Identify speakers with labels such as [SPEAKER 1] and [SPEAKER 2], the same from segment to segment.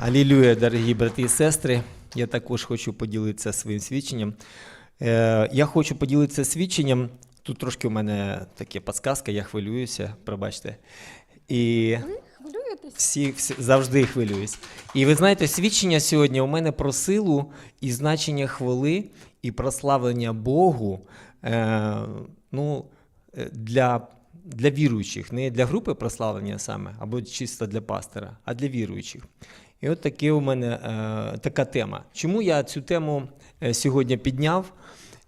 [SPEAKER 1] Алілюя, дорогі брати і сестри. Я також хочу поділитися своїм свідченням. Е, я хочу поділитися свідченням. Тут трошки у мене таке підсказка, я хвилююся, пробачте. І
[SPEAKER 2] Хвилюєтесь?
[SPEAKER 1] всі, всі завжди хвилююсь. І ви знаєте, свідчення сьогодні у мене про силу і значення хвали і прославлення Богу е, ну, е, для, для віруючих, не для групи прославлення саме, або чисто для пастора, а для віруючих. І от таке у мене е, така тема. Чому я цю тему е, сьогодні підняв?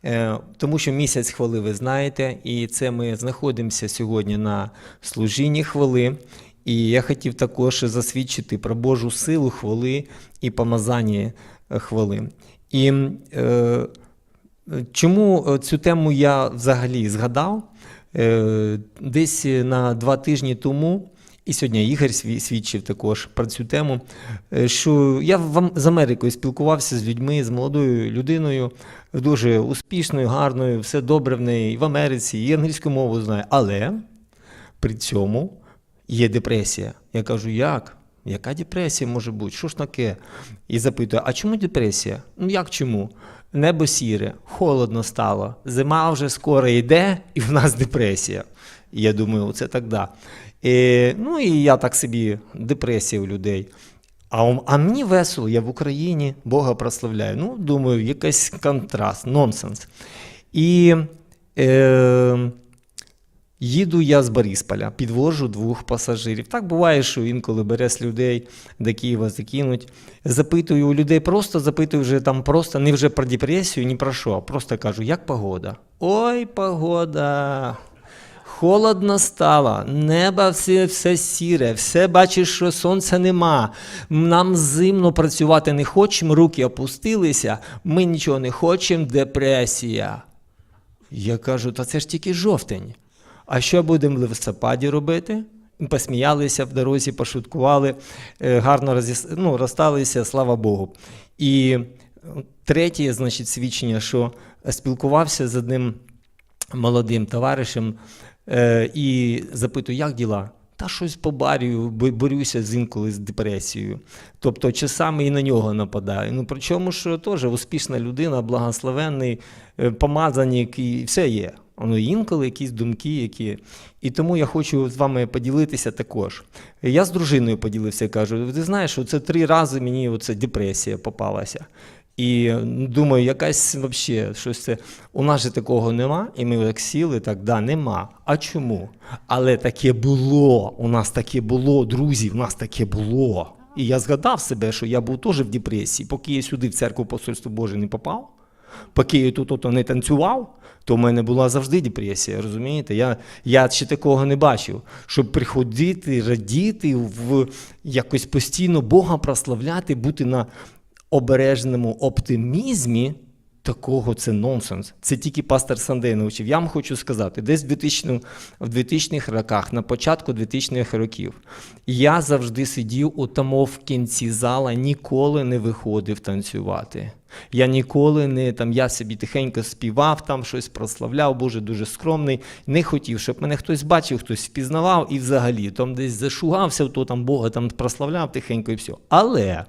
[SPEAKER 1] Е, Тому що місяць хвали ви знаєте, і це ми знаходимося сьогодні на служінні хвали. І я хотів також засвідчити про Божу силу хвали і помазання хвали. І е, чому цю тему я взагалі згадав? Е, Десь на два тижні тому, і сьогодні Ігор свідчив також про цю тему, е, що я в Ам- з Америкою спілкувався з людьми, з молодою людиною, дуже успішною, гарною, все добре в неї в Америці, і англійську мову знає. Але при цьому є депресія. Я кажу, як? Яка депресія може бути? Що ж таке? І запитую, а чому депресія? Ну як чому? Небо сіре, холодно стало, зима вже скоро йде, і в нас депресія. І я думаю, оце так да. І, ну і я так собі, депресія у людей. А, а мені весело, я в Україні, Бога прославляю. Ну, думаю, якийсь контраст, нонсенс. І е, їду я з Борисполя, підвожу двох пасажирів. Так буває, що інколи береш людей до Києва закинуть. Запитую у людей, просто запитую вже там просто не вже про депресію, ні про що, а просто кажу, як погода? Ой, погода. Холодно стало, небо все, все сіре, все бачиш, що сонця нема. Нам зимно працювати не хочемо, руки опустилися, ми нічого не хочемо, депресія. Я кажу, та це ж тільки жовтень. А що будемо в листопаді робити? Посміялися в дорозі, пошуткували, е, гарно розіс... ну, розсталися, слава Богу. І третє, значить, свідчення, що спілкувався з одним молодим товаришем е, і запитую, як діла? Та щось побарюю, борюся з інколи з депресією. Тобто часами і на нього нападаю. Ну причому що теж успішна людина, благословенний, е, помазаник і все є. Ну, інколи якісь думки, які. І тому я хочу з вами поділитися також. Я з дружиною поділився, кажу: ти знаєш, це три рази мені оце депресія попалася. І ну, думаю, якась взагалі щось це. У нас же такого нема, і ми так сіли, так, да, нема. А чому? Але таке було. У нас таке було, друзі, у нас таке було. І я згадав себе, що я був теж в депресії, поки я сюди в церкву посольство Боже не попав, поки я тут не танцював, то в мене була завжди депресія, розумієте? Я, я ще такого не бачив, щоб приходити, радіти, в якось постійно Бога прославляти, бути на обережному оптимізмі. Такого це нонсенс. Це тільки пастор Сандей навчив. Я вам хочу сказати, десь в 2000, в 2000-х роках, на початку 2000-х років, я завжди сидів у тому в кінці зала, ніколи не виходив танцювати. Я ніколи не там, я собі тихенько співав, там щось прославляв, Боже, дуже скромний. Не хотів, щоб мене хтось бачив, хтось впізнавав і взагалі там десь зашугався, то там Бога там прославляв тихенько і все. Але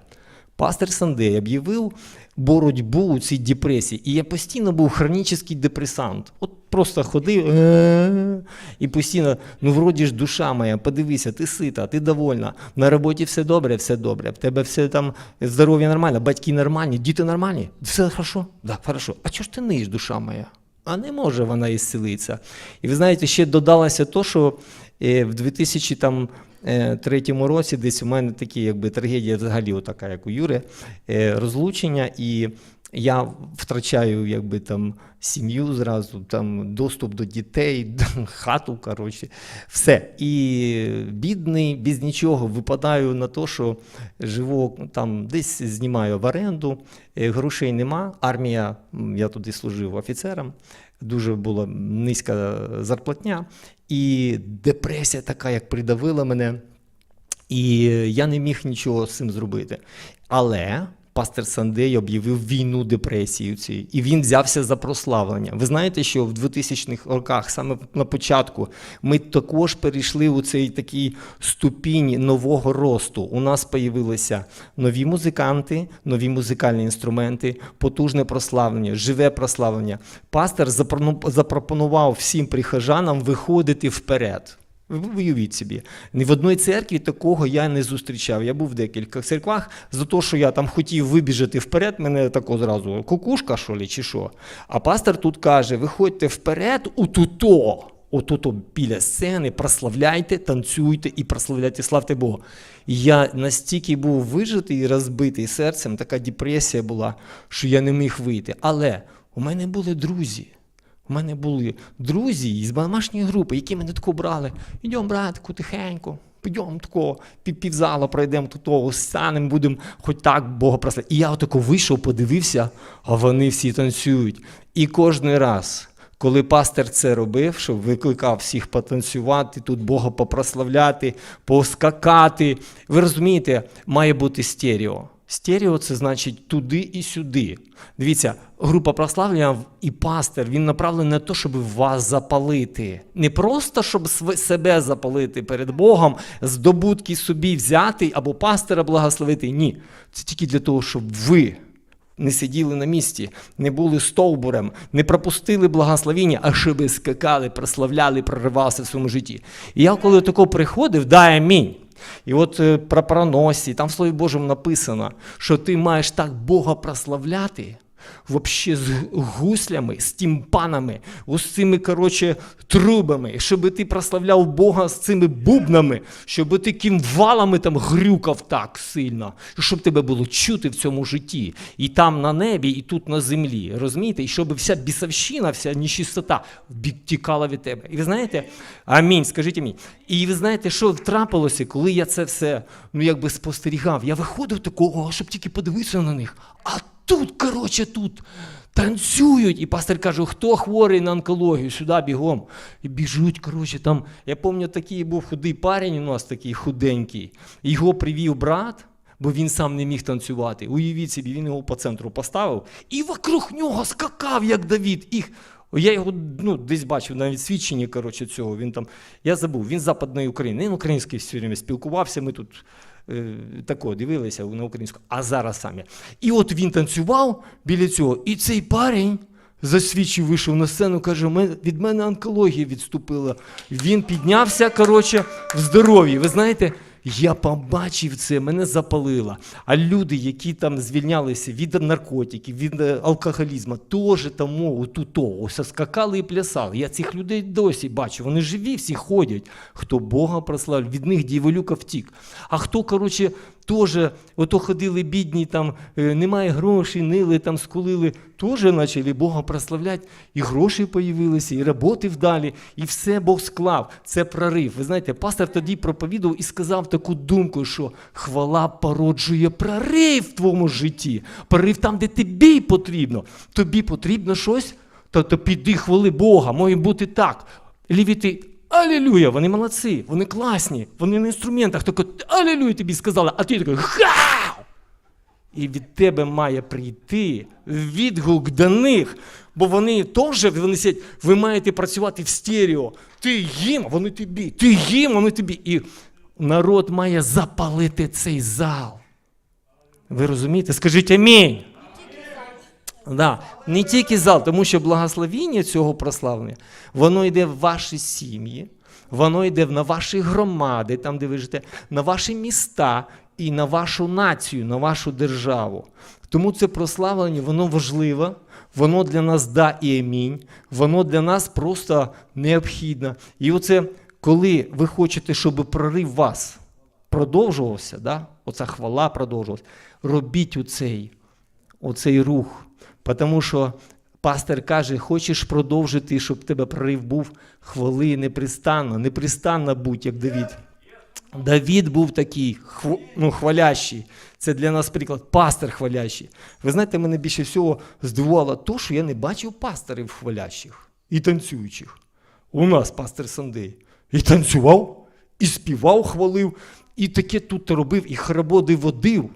[SPEAKER 1] пастор Сандей об'явив боротьбу у цій депресії, і я постійно був хронічний депресант. От просто ходив і постійно, ну вроді ж душа моя, подивися, ти сита, ти довольна. На роботі все добре, все добре. В тебе все там здоров'я нормально, батьки нормальні, діти нормальні. Все хорошо? Да, хорошо. А чого ж ти ниєш, душа моя? А не може вона ісцелитися. І ви знаєте, ще додалося то, що е, в 2003 році десь у мене такі, якби трагедія взагалі така, як у Юри, е, розлучення, і я втрачаю якби там сім'ю зразу, там доступ до дітей, хату, коротше, все. І бідний, без нічого, випадаю на те, що живу там, десь знімаю в оренду, е, грошей нема. Армія, я туди служив офіцером, дуже була низька зарплатня, і депресія така, як придавила мене. І я не міг нічого з цим зробити. Але пастор Сандей об'явив війну депресії цієї, і він взявся за прославлення. Ви знаєте, що в 2000-х роках, саме на початку, ми також перейшли у цей такий ступінь нового росту. У нас появилися нові музиканти, нові музикальні інструменти, потужне прославлення, живе прославлення. Запропону- запропонував всім прихожанам виходити вперед. Ви уявіть собі, ні в одній церкві такого я не зустрічав. Я був в декількох церквах. За те, що я там хотів вибіжати вперед, мене тако зразу кукушка, що ли, чи що. А пастор тут каже: виходьте вперед, у туто, отуто біля сцени, прославляйте, танцюйте і прославляйте, славте Бога. Я настільки був вижитий і розбитий серцем, така депресія була, що я не міг вийти. Але у мене були друзі. У мене були друзі із домашньої групи, які мене тако брали. Ідемо, братику, тихенько, підемо тако, півзала пройдемо тут того, станемо, будемо хоч так Бога прославляти. І я отако вийшов, подивився, а вони всі танцюють. І кожен раз, коли пастор це робив, що викликав всіх потанцювати, тут Бога попрославляти, поскакати. Ви розумієте, має бути стерео. Стерео це значить туди і сюди. Дивіться, група прославлення і пастир, він направлений на те, щоб вас запалити. Не просто щоб себе запалити перед Богом, здобутки собі взяти або пастира благословити. Ні. Це тільки для того, щоб ви не сиділи на місці, не були стовбурем, не пропустили благословіння, а щоб скакали, прославляли, проривалися в своєму житті. І я коли тако приходив, дай амінь. І от е, про проносі, там в Слові Божому написано, що ти маєш так Бога прославляти, вообще з гуслями, з тімпанами, ось цими, коротше, трубами, щоб ти прославляв Бога з цими бубнами, щоб ти кімвалами там грюкав так сильно, щоб тебе було чути в цьому житті. І там на небі, і тут на землі. Розумієте? І щоб вся бісовщина, вся нечистота тікала від тебе. І ви знаєте, амінь, скажіть амінь. І ви знаєте, що трапилося, коли я це все ну, якби спостерігав? Я виходив такого, щоб тільки подивитися на них. А тут, коротше, тут танцюють. І пастор каже, хто хворий на онкологію, сюди бігом. І біжуть, коротше, там. Я пам'ятаю, такий був худий парень у нас, такий худенький. Його привів брат. Бо він сам не міг танцювати. Уявіть собі, він його по центру поставив і вокруг нього скакав, як Давід. І я його ну, десь бачив навіть свідчення коротше, цього. Він там, я забув, він з Западної України. Він український все время спілкувався. Ми тут тако дивилися на українську, а зараз самі. І от він танцював біля цього, і цей парень. Засвідчив, вийшов на сцену, каже, «Мен- від мене онкологія відступила. Він піднявся, коротше, в здоров'ї. Ви знаєте, я побачив це, мене запалило. А люди, які там звільнялися від наркотиків, від е, алкоголізму, теж тому туто, ось скакали і плясали. Я цих людей досі бачу. Вони живі, всі ходять. Хто Бога прославив, від них діволюка втік. А хто, коротше, теж ото ходили бідні, там е, немає грошей, нили, там скулили, теж почали Бога прославляти, і гроші появилися, і роботи вдалі, і все Бог склав. Це прорив. Ви знаєте, пастор тоді проповідував і сказав таку думку, що хвала породжує прорив в твоєму житті. Прорив там, де тобі потрібно. Тобі потрібно щось, то, то піди хвали Бога, має бути так. Лівіти. Алілюя, вони молодці, вони класні, вони на інструментах. Тако, алілюя тобі сказали, а ти такий хау! І від тебе має прийти відгук до них, бо вони теж вони ви маєте працювати в стерео. Ти їм, а вони тобі, ти їм, а вони тобі. І народ має запалити цей зал. Ви розумієте? Скажіть амінь. Да. Не тільки зал, тому що благословіння цього прославлення, воно йде в ваші сім'ї, воно йде на ваші громади, там, де ви живете, на ваші міста і на вашу націю, на вашу державу. Тому це прославлення, воно важливе, воно для нас да і амінь, воно для нас просто необхідно. І оце, коли ви хочете, щоб прорив вас продовжувався, да? оця хвала продовжувалася, робіть оцей, оцей рух. Тому що пастор каже, хочеш продовжити, щоб тебе прорив був, хвали непристанно, непристанно будь, як Давід. Давід був такий ну, хвалящий. Це для нас приклад, пастор хвалящий. Ви знаєте, мене більше всього здивувало те, що я не бачив пасторів хвалящих і танцюючих. У нас пастор Сандей. І танцював, і співав, хвалив, і таке тут робив, і хороводи водив.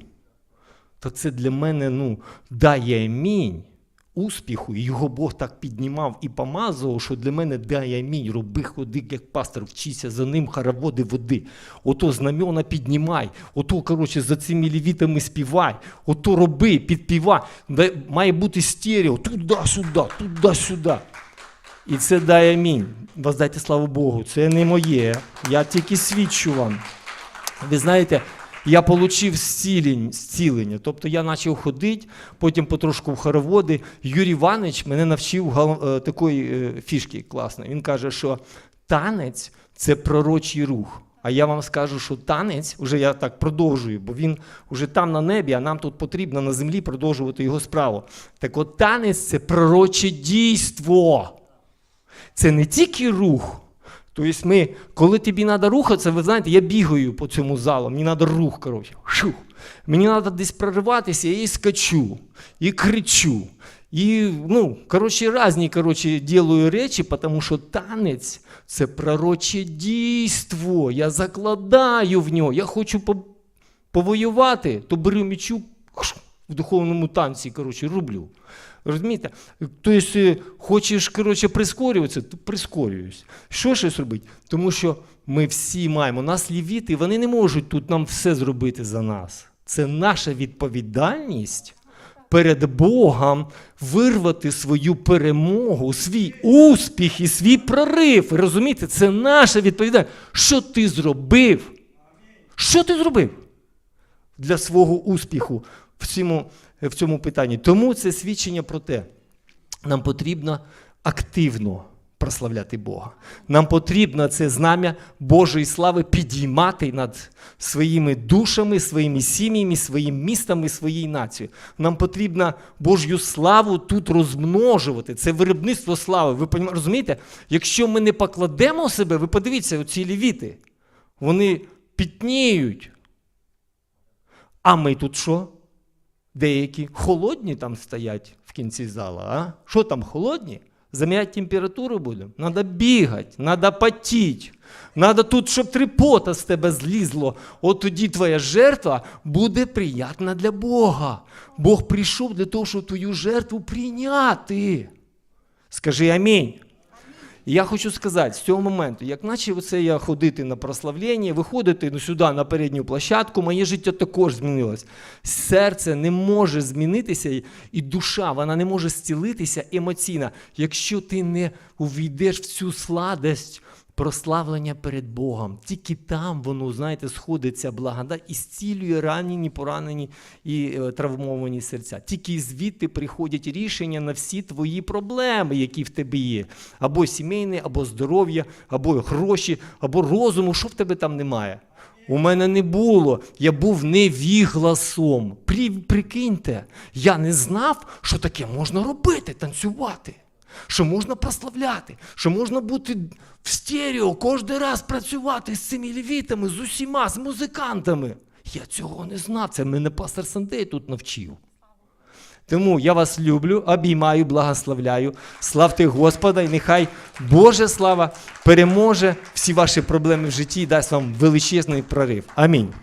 [SPEAKER 1] То це для мене ну, дає амінь успіху. І його Бог так піднімав і помазував, що для мене дає амінь. Роби ходи, як пастор, вчися за ним, хороводи води. Ото знамена піднімай, ото, коротше, за цими лівітами співай, ото роби, підпівай. Має бути стерео, туди-сюди, туди-сюди. І це дає амінь. Воздайте славу Богу. Це не моє. Я тільки свідчу вам. Ви знаєте, я отримав зцілення. Тобто я почав ходити, потім потрошку в хороводи. Юрій Іванович мене навчив е, такої е, фішки класної. Він каже, що танець це пророчий рух. А я вам скажу, що танець, вже я так продовжую, бо він вже там на небі, а нам тут потрібно на землі продовжувати його справу. Так от танець це пророче дійство. Це не тільки рух. Тобто ми, коли тобі треба рухатися, ви знаєте, я бігаю по цьому залу, мені треба рух, коротше. Шух. Мені треба десь прориватися, я і скачу, і кричу. І, ну, коротше, різні, коротше, ділаю речі, тому що танець це пророче дійство. Я закладаю в нього. Я хочу повоювати, то беру мічу в духовному танці, коротше, рублю. Розумієте? Тобто, е, хочеш коротше, прискорюватися, то прискорююсь. Що щось робити? Тому що ми всі маємо, нас лівіти, вони не можуть тут нам все зробити за нас. Це наша відповідальність перед Богом вирвати свою перемогу, свій успіх і свій прорив. Розумієте, це наша відповідальність. Що ти зробив? Що ти зробив? для свого успіху в цьому, в цьому питанні. Тому це свідчення про те, нам потрібно активно прославляти Бога. Нам потрібно це знам'я Божої слави підіймати над своїми душами, своїми сім'ями, своїм містом і своєю нацією. Нам потрібно Божю славу тут розмножувати. Це виробництво слави. Ви розумієте? Якщо ми не покладемо себе, ви подивіться, оці лівіти, вони пітніють. А ми тут що? Деякі холодні там стоять в кінці зала, а? Що там холодні? Заміряти температуру будемо? Надо бігати, надо потіть. Надо тут, щоб трипота з тебе злізло. От тоді твоя жертва буде приятна для Бога. Бог прийшов для того, щоб твою жертву прийняти. Скажи амінь. Я хочу сказати, з цього моменту, як наче оце я ходити на прославлення, виходити ну, сюди на передню площадку, моє життя також змінилось. Серце не може змінитися, і душа вона не може зцілитися емоційно, якщо ти не увійдеш в цю сладость прославлення перед Богом. Тільки там воно, знаєте, сходиться благодать і зцілює ранені, поранені і е, травмовані серця. Тільки звідти приходять рішення на всі твої проблеми, які в тебе є. Або сімейне, або здоров'я, або гроші, або розуму. Що в тебе там немає? У мене не було, я був невігласом. При, прикиньте, я не знав, що таке можна робити, танцювати, що можна прославляти, що можна бути в стерео кожен раз працювати з цими лівітами, з усіма, з музикантами. Я цього не знав. Це мене пастор Сандей тут навчив. Тому я вас люблю, обіймаю, благословляю. Славте Господа, і нехай Божа слава переможе всі ваші проблеми в житті і дасть вам величезний прорив. Амінь.